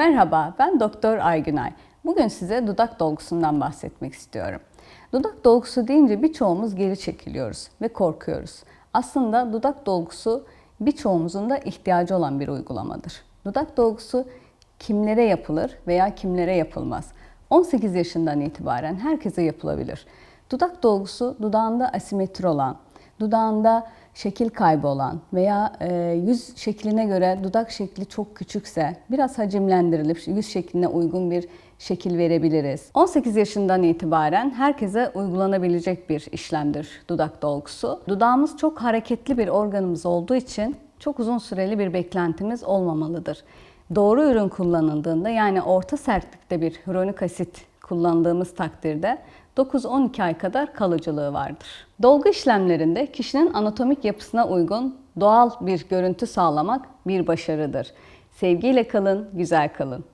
Merhaba, ben Doktor Aygünay. Bugün size dudak dolgusundan bahsetmek istiyorum. Dudak dolgusu deyince birçoğumuz geri çekiliyoruz ve korkuyoruz. Aslında dudak dolgusu birçoğumuzun da ihtiyacı olan bir uygulamadır. Dudak dolgusu kimlere yapılır veya kimlere yapılmaz? 18 yaşından itibaren herkese yapılabilir. Dudak dolgusu dudağında asimetri olan, dudağında şekil kaybı olan veya e, yüz şekline göre dudak şekli çok küçükse biraz hacimlendirilip yüz şekline uygun bir şekil verebiliriz. 18 yaşından itibaren herkese uygulanabilecek bir işlemdir dudak dolgusu. Dudağımız çok hareketli bir organımız olduğu için çok uzun süreli bir beklentimiz olmamalıdır. Doğru ürün kullanıldığında yani orta sertlikte bir hyaluronik asit kullandığımız takdirde 9-12 ay kadar kalıcılığı vardır. Dolgu işlemlerinde kişinin anatomik yapısına uygun doğal bir görüntü sağlamak bir başarıdır. Sevgiyle kalın, güzel kalın.